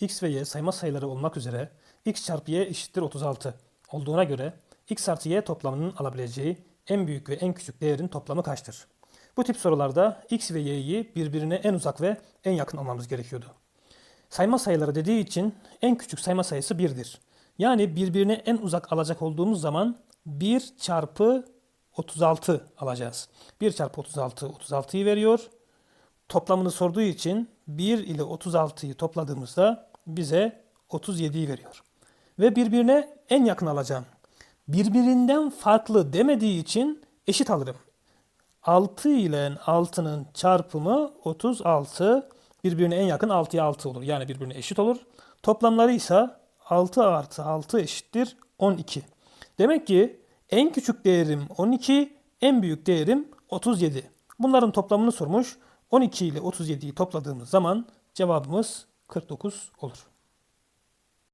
x ve y sayma sayıları olmak üzere x çarpı y eşittir 36 olduğuna göre x artı y toplamının alabileceği en büyük ve en küçük değerin toplamı kaçtır? Bu tip sorularda x ve y'yi birbirine en uzak ve en yakın almamız gerekiyordu. Sayma sayıları dediği için en küçük sayma sayısı 1'dir. Yani birbirine en uzak alacak olduğumuz zaman 1 çarpı 36 alacağız. 1 çarpı 36 36'yı veriyor. Toplamını sorduğu için 1 ile 36'yı topladığımızda bize 37'yi veriyor. Ve birbirine en yakın alacağım. Birbirinden farklı demediği için eşit alırım. 6 ile 6'nın çarpımı 36. Birbirine en yakın 6'ya 6 olur. Yani birbirine eşit olur. Toplamları ise 6 artı 6 eşittir 12. Demek ki en küçük değerim 12, en büyük değerim 37. Bunların toplamını sormuş. 12 ile 37'yi topladığımız zaman cevabımız 49 olur.